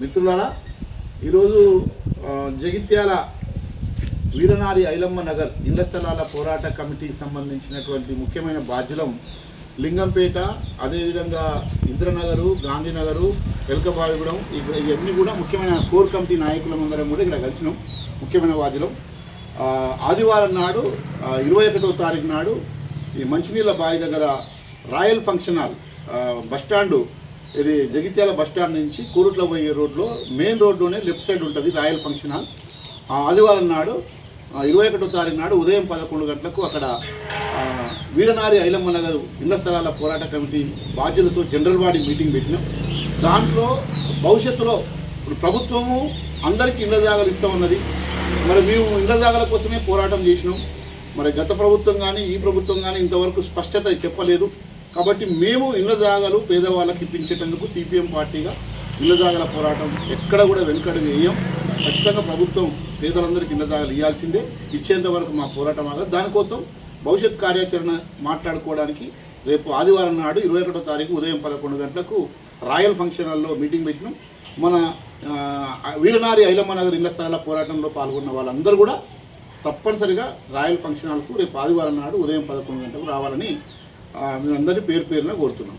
మిత్రులారా ఈరోజు జగిత్యాల వీరనారి ఐలమ్మ నగర్ ఇళ్ళ స్థలాల పోరాట కమిటీకి సంబంధించినటువంటి ముఖ్యమైన బాధ్యులం లింగంపేట అదేవిధంగా ఇంద్రనగరు గాంధీనగరు ఎలకబావిగూడెం ఇవన్నీ కూడా ముఖ్యమైన కోర్ కమిటీ నాయకులం అందరం కూడా ఇక్కడ కలిసినాం ముఖ్యమైన బాధ్యులం. ఆదివారం నాడు ఇరవై ఒకటో తారీఖు నాడు ఈ మంచినీళ్ళ బావి దగ్గర రాయల్ ఫంక్షన్ హాల్ బస్టాండు ఇది జగిత్యాల బస్టాండ్ నుంచి కోరుట్ల పోయే రోడ్లో మెయిన్ రోడ్లోనే లెఫ్ట్ సైడ్ ఉంటుంది రాయల్ ఫంక్షన్ హాల్. ఆ ఆదివారం నాడు ఇరవై ఒకటో తారీఖు నాడు ఉదయం పదకొండు గంటలకు అక్కడ వీరనారి ఐలమ్మ నగర్ ఇళ్ళ స్థలాల పోరాట కమిటీ బాధ్యులతో జనరల్ బాడీ మీటింగ్ పెట్టినాం. దాంట్లో భవిష్యత్తులో ఇప్పుడు ప్రభుత్వము అందరికీ ఇళ్ళ జాగాలు ఇస్తామన్నది. మరి మేము ఇళ్ళ జాగాల కోసమే పోరాటం చేసినాం. మరి గత ప్రభుత్వం కానీ ఈ ప్రభుత్వం కానీ ఇంతవరకు స్పష్టత చెప్పలేదు. కాబట్టి మేము ఇళ్ళ జాగాలు పేదవాళ్ళకి ఇప్పించేటందుకు సిపిఎం పార్టీగా ఇళ్ళ జాగాల పోరాటం ఎక్కడ కూడా వెనుకడు వేయం. ఖచ్చితంగా ప్రభుత్వం పేదలందరికీ ఇళ్ళ జాగాలు ఇవ్వాల్సిందే ఇచ్చేంత వరకు మా పోరాటం ఆగదు. దానికోసం భవిష్యత్ కార్యాచరణ మాట్లాడుకోవడానికి రేపు ఆదివారం నాడు ఇరవై ఒకటో తారీఖు ఉదయం పదకొండు గంటలకు రాయల్ ఫంక్షన్ హాల్లో మీటింగ్ పెట్టినాం. మన వీరనారి ఐలమ్మ నగర్ ఇళ్ళ స్థలాల పోరాటంలో పాల్గొన్న వాళ్ళందరూ కూడా తప్పనిసరిగా రాయల్ ఫంక్షన్ హాల్కు రేపు ఆదివారం నాడు ఉదయం పదకొండు గంటలకు రావాలని మీ మేమందరినీ పేరు పేరున కోరుతున్నాం.